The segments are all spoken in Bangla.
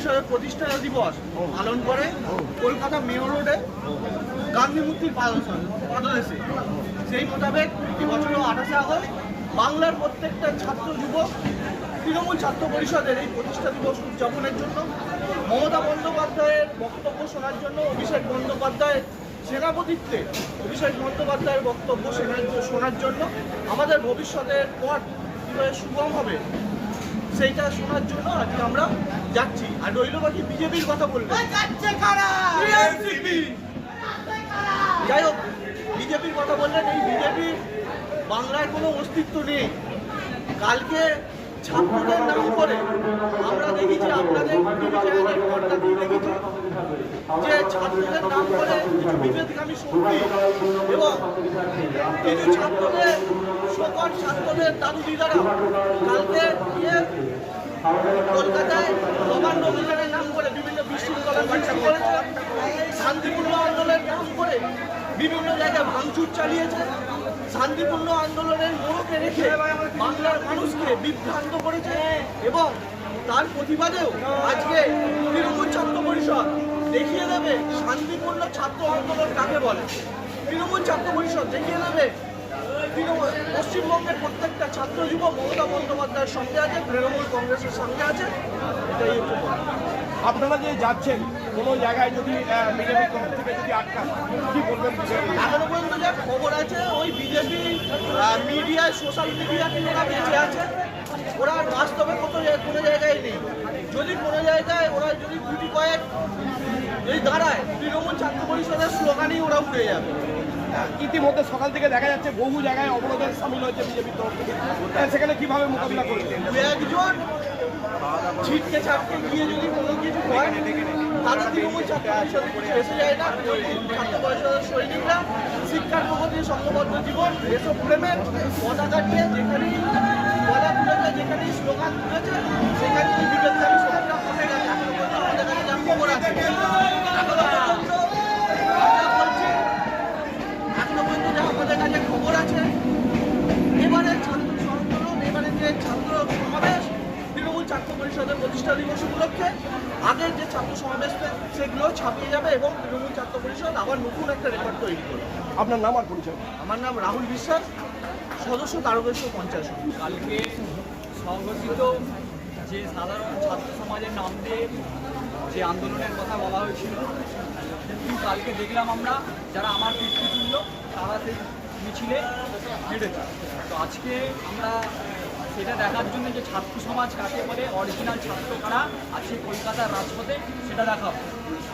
দিবস পালন করে কলকাতা মেয়র রোডে গান্ধী মূর্তির পাদদেশে সেই মোতাবেক এবছরও আঠাশে আগস্ট বাংলার প্রত্যেকটা ছাত্র যুবক তৃণমূল ছাত্র পরিষদের এই প্রতিষ্ঠা দিবস উদযাপনের জন্য মমতা বন্দ্যোপাধ্যায়ের বক্তব্য শোনার জন্য অভিষেক বন্দ্যোপাধ্যায়ের সেনাপতিত্বে অভিষেক বন্দ্যোপাধ্যায়ের বক্তব্য শোনার জন্য আমাদের ভবিষ্যতের পথ কীভাবে সুগম হবে, সেইটা শোনার জন্য আজকে আমরা যাচ্ছি। আর রইল বাকি বিজেপির কথা বলব। যাই হোক বিজেপির কথা বললেন এই বিজেপির বাংলায় কোনো অস্তিত্ব নেই। কালকে ছাত্রদের নাম করে আমরা দেখেছি আপনাদের টিভি চ্যানেলের পর্দা দিয়ে দেখেছি যে ছাত্রদের নাম করে কিছু বিভেদগামী শক্তি এবং কিছু ছাত্রদের সকল ছাত্রদের দাদু দিদারা কালকে গিয়ে শান্তিপূর্ণ আন্দোলনের নাম করে বিভিন্ন জায়গায় ভাঙচুর চালিয়েছে। শান্তিপূর্ণ আন্দোলনের মোড়কে রেখে বাংলার মানুষকে বিভ্রান্ত করেছে এবং তার প্রতিবাদেও আজকে তৃণমূল ছাত্র পরিষদ দেখিয়ে দেবে শান্তিপূর্ণ ছাত্র আন্দোলন কাকে বলে? তৃণমূল ছাত্র পরিষদ দেখিয়ে দেবে তৃণমূল পশ্চিমবঙ্গের প্রত্যেকটা ছাত্র যুব মমতা বন্দ্যোপাধ্যায়ের সঙ্গে আছে তৃণমূল কংগ্রেসের সঙ্গে আছে। এটাই হচ্ছে আপনারা যে যাচ্ছেন কোনো জায়গায় যদি বিজেপি থেকে যদি আটকান কি বলবেন এখনও পর্যন্ত যা খবর আছে ওই বিজেপি মিডিয়ায় সোশ্যাল মিডিয়াতে ওরা বেঁচে আছে ওরা বাস্তবে কত কোনো জায়গায় নেই। যদি কোনো জায়গায় ওরা যদি গুটি কয়েক যদি দাঁড়ায় তৃণমূল ছাত্র পরিষদের স্লোগানই ওরা উঠে যাবে। ইতিমধ্যে সকাল থেকে দেখা যাচ্ছে বহু জায়গায় অবরোধের সামিল হয়েছে বিজেপির তরফ থেকে। সেখানে কীভাবে মোকাবিলা করবে দু একজন ছিটকে ছাটকে গিয়ে যদি কোনো কিছু হয় তাদের যায় না। সংঘবদ্ধ জীবন, এসব প্রেমের স্লোগান তুলেছে সেখানে শক্তিরা পড়ে গেছে এখনও পর্যন্ত আমাদের কাছে যা খবর আছে এখনও পর্যন্ত আমরা বলছি এখনও পর্যন্ত যা আমাদের কাছে খবর আছে এবারে ছাত্র আন্দোলন এবারে যে ছাত্র সমাবেশ তৃণমূল ছাত্র পরিষদের প্রতিষ্ঠা উপলক্ষে আগের যে ছাত্র সমাবেশ সেগুলো ছাপিয়ে যাবে এবং তৃণমূল ছাত্র পরিষদ আবার নতুন একটা রেকর্ড তৈরি করবে। আপনার নাম আর পরিচয়? আমার নাম রাহুল বিশ্বাস সদস্য তারকেশ্বর পঞ্চাশ কালকে সংগঠিত যে সাধারণ ছাত্র সমাজের নাম দিয়ে যে আন্দোলনের কথা বলা হয়েছিল কিন্তু কালকে দেখলাম আমরা যারা আমার পিতৃতুল্য তারা সেই মিছিলে হেঁটেছে তো আজকে আমরা সেটা দেখার জন্য যে ছাত্র সমাজ কাকে বলে অরিজিনাল ছাত্র কারা আছে কলকাতার রাজপথে সেটা দেখাবো।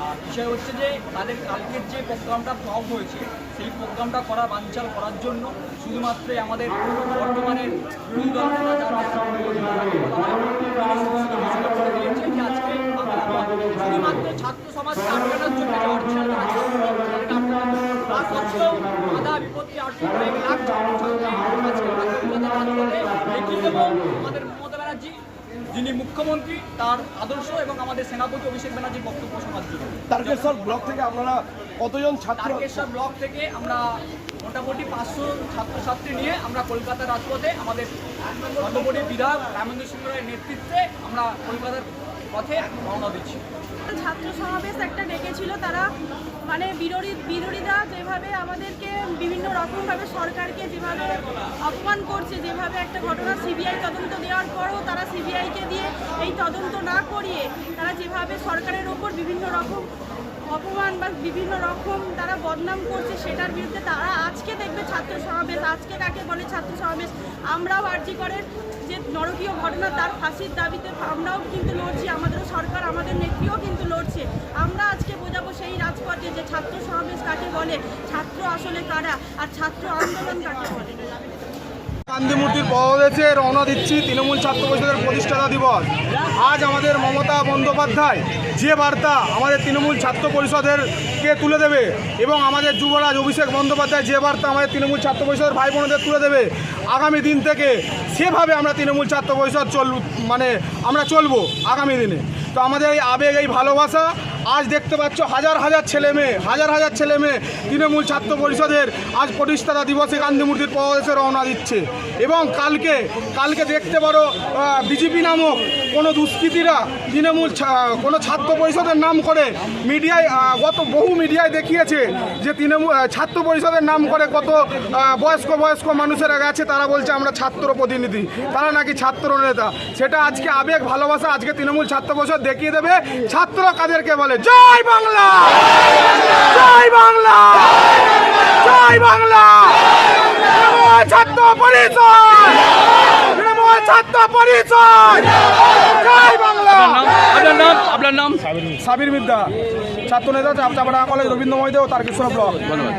আর বিষয় হচ্ছে যে তাদের কালকের যে প্রোগ্রামটা ফ্লপ হয়েছে, সেই প্রোগ্রামটা করা বানচাল করার জন্য শুধুমাত্র আমাদের বর্তমানের আজকে শুধুমাত্র ছাত্র সমাজকে আটকানোর জন্য যে যারা ছাত্র তাদেরকে আটকানো। তা সত্ত্বেও বাধা বিপত্তি আটকে কয়েক লাখ ছাত্র ছাত্রী আজকে আমরা কলকাতা রাজপথে দেখিয়ে দেবো আমাদের মমতা ব্যানার্জি যিনি মুখ্যমন্ত্রী তার আদর্শ এবং আমাদের সেনাপতি অভিষেক ব্যানার্জির বক্তব্য শোনার জন্য। তারকেশ্বর ব্লক থেকে আপনারা কতজন ছাত্র? তারকেশ্বর ব্লক থেকে আমরা মোটামুটি পাঁচশো ছাত্রছাত্রী নিয়ে আমরা কলকাতার রাজপথে আমাদের সর্বোপরি বিধায়ক রামেন্দ্র সিং রায়ের নেতৃত্বে আমরা কলকাতার পথে রওনা দিচ্ছি। ছাত্র সমাবেশ একটা ডেকেছিল তারা মানে বিরোধী বিরোধীরা যেভাবে আমাদেরকে বিভিন্ন রকমভাবে সরকারকে যেভাবে অপমান করছে যেভাবে একটা ঘটনা সিবিআই তদন্ত দেওয়ার পরও সিবিআইকে দিয়ে এই তদন্ত না করিয়ে তারা যেভাবে সরকারের ওপর বিভিন্ন রকম অপমান বা বিভিন্ন রকম তারা বদনাম করছে সেটার বিরুদ্ধে তারা আজকে দেখবে ছাত্র সমাবেশ, আজকে কাকে বলে ছাত্র সমাবেশ। আমরাও আর্জি করেন যে নরকীয় ঘটনা, তার ফাঁসির দাবিতে আমরাও কিন্তু লড়ছি, আমাদেরও সরকার, আমাদের নেত্রীও কিন্তু লড়ছে। আমরা আজকে বোঝাবো সেই রাজপথে যে ছাত্র সমাবেশ কাকে বলে, ছাত্র আসলে কারা, আর ছাত্র আন্দোলন কাকে বলে। গান্ধী মূর্তির পদদেশে রওনা দিচ্ছি তৃণমূল ছাত্র পরিষদের প্রতিষ্ঠাতা দিবস। আজ আমাদের মমতা বন্দ্যোপাধ্যায় যে বার্তা আমাদের তৃণমূল ছাত্র পরিষদের কে তুলে দেবে এবং আমাদের যুবরাজ অভিষেক বন্দ্যোপাধ্যায় যে বার্তা আমাদের তৃণমূল ছাত্র পরিষদের ভাই বোনদের তুলে দেবে, আগামী দিন থেকে সেভাবে আমরা তৃণমূল ছাত্র পরিষদ চল মানে আমরা চলবো আগামী দিনে। তো আমাদের এই আবেগ, এই ভালোবাসা আজ দেখতে পাচ্ছ হাজার হাজার ছেলে মেয়ে, হাজার হাজার ছেলে মেয়ে তৃণমূল ছাত্র পরিষদের আজ প্রতিষ্ঠাতা দিবসে গান্ধীমূর্তির মূর্তির পদদেশে রওনা দিচ্ছে। এবং কালকে কালকে দেখতে পারো বিজেপি নামক কোনো দুষ্কৃতীরা তৃণমূল কোনো ছাত্র পরিষদের নাম করে মিডিয়ায় গত বহু মিডিয়ায় দেখিয়েছে যে তৃণমূল ছাত্র পরিষদের নাম করে কত বয়স্ক বয়স্ক মানুষেরা গেছে, তারা বলছে আমরা ছাত্র প্রতিনিধি, তারা নাকি ছাত্র নেতা। সেটা আজকে আবেগ, ভালোবাসা, আজকে তৃণমূল ছাত্র পরিষদ দেখিয়ে দেবে। ছাত্র কাদেরকে বলে! জয় বাংলা! জয় বাংলা! জয় বাংলা! ছাত্র পরিষদ! ছাত্র পরিষদ জয় বাংলা। আপনার নাম? আপনার নাম? সাবির বিদ্যা। ছাত্র নেতা চাপচাপাড়া কলেজ রবীন্দ্র তার কিছু ব্লক ধন্যবাদ।